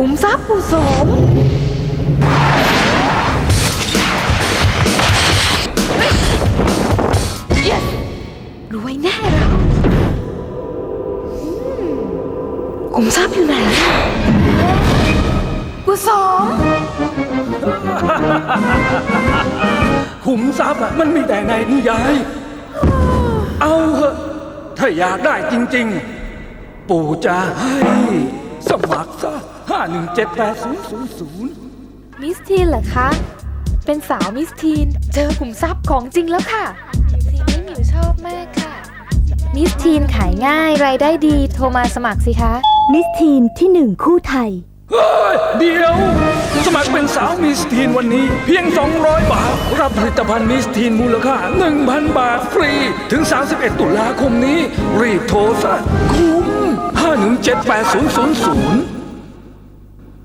ขุมทรัพย์ผู้สมรวยแน่เราอืมขุมทรัพย์อยู่ไหนกุสมขุมทรัพย์อะมันมีแต่ในนิยาย เอาเหอะถ้าอยากได้จริง ๆ ปู่จะให้สมัครซะ ห้าหนึ่งเจ็ดแปดศูนย์ศูนย์ศูนย์มิสทีนเหรอคะ เป็นสาวมิสทีน เจอขุมทรัพย์ของจริงแล้วค่ะสีนี้หมิวชอบมากค่ะ มิสทีนขายง่ายรายได้ดีโทรมาสมัครสิคะ มิสทีนที่หนึ่งคู่ไทย เฮ้ย เดี๋ยว สมัครเป็นสาวมิสทีนวันนี้ เพียง 200 บาท รับผลิตภัณฑ์มิสทีนมูลค่า 1,000 บาทฟรี ถึง 31 ตุลาคมนี้ รีบโทรซะคุ้ม 5178000